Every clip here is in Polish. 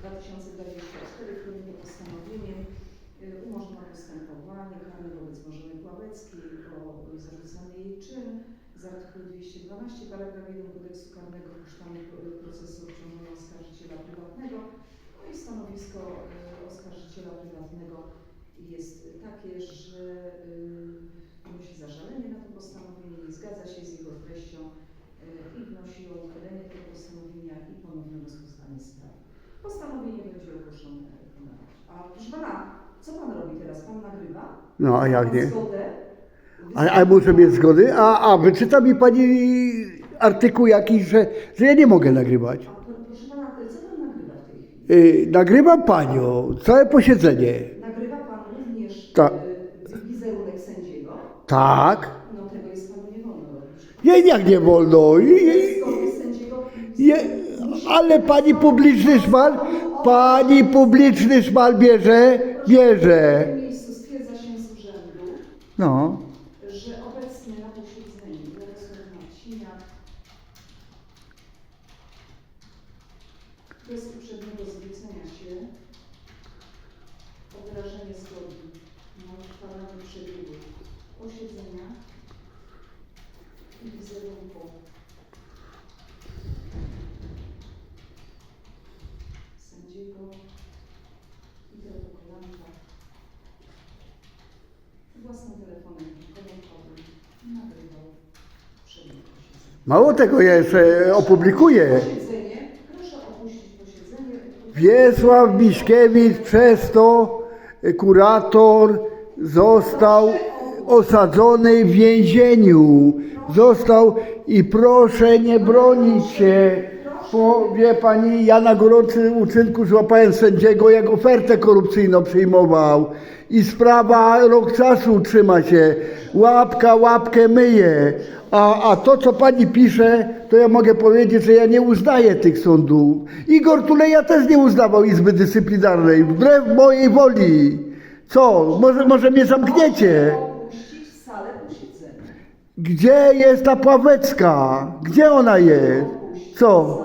2024, którym to postanowieniem y, umożliwia postępowanie karne wobec Bożeny Pławeckiej o zarzucany jej czyn z artykułu 212 paragraf 1 kodeksu karnego puszczamy procesu obciążonego oskarżyciela prywatnego. No i stanowisko y, oskarżyciela prywatnego jest takie, że y, wnosi zażalenie na to postanowienie, nie zgadza się z jego treścią y, i wnosi o uchylenie tego postanowienia i ponowne rozpoznanie sprawy. Postanowienie będzie ogłoszone na razie. A proszę pana, co pan robi teraz? Pan nagrywa? No a jak nie? Zgodę? A, a muszę mieć zgody? A, a wyczyta mi pani artykuł jakiś, że, że ja nie mogę nagrywać. A proszę pana, co pan nagrywa w tej chwili? Yy, nagrywam panią, całe posiedzenie. Nagrywa pan również Tak. y, wizerunek sędziego? Tak. No tego jest panu nie wolno robić. Nie, jak nie wolno. I, i, zgody sędziego je, ale pani publiczny szmal, pani publiczny szmal bierze, W bierze. tym miejscu stwierdza się z No. że obecnie na posiedzeniu bez zwrócenia się zgody na przebiegu posiedzenia i sędziego i protokolanta własnym telefonem komórkowym nagrywał przebieg posiedzenia. Mało tego, ja jeszcze opublikuję. Wiesław Miśkiewicz przez to kurator został osadzony w więzieniu. Został i proszę nie bronić się. Bo wie pani, ja na gorącym uczynku złapałem sędziego, jak ofertę korupcyjną przyjmował. I sprawa rok czasu trzyma się. Łapka łapkę myje. A, a to, co pani pisze, to ja mogę powiedzieć, że ja nie uznaję tych sądów. Igor Tuleja też nie uznawał Izby Dyscyplinarnej, wbrew mojej woli. Co? Może, może mnie zamkniecie? Gdzie jest ta Pławecka? Gdzie ona jest? Co?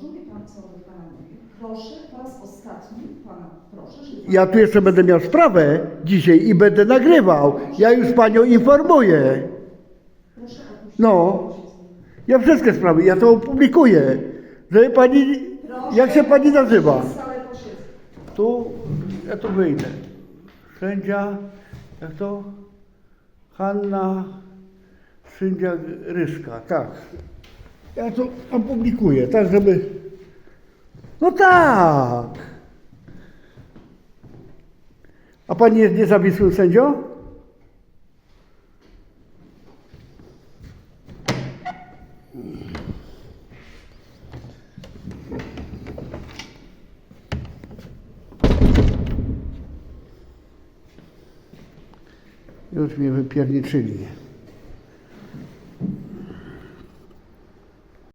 Pan, co? Proszę po raz ostatni pana, proszę, żeby Ja tu jeszcze będę miał sprawę dzisiaj i będę nagrywał. Ja już panią informuję. proszę opuścić No. Ja wszystkie sprawy, ja to opublikuję. Żeby pani, jak się pani nazywa? opuścić salę posiedzenia. Tu, ja tu wyjdę. Sędzia, jak to? Hanna Sędzia Ryszka, tak. Ja to opublikuję, tak żeby... No tak. A pani jest niezawisłym sędzią? Już mnie wypierniczyli.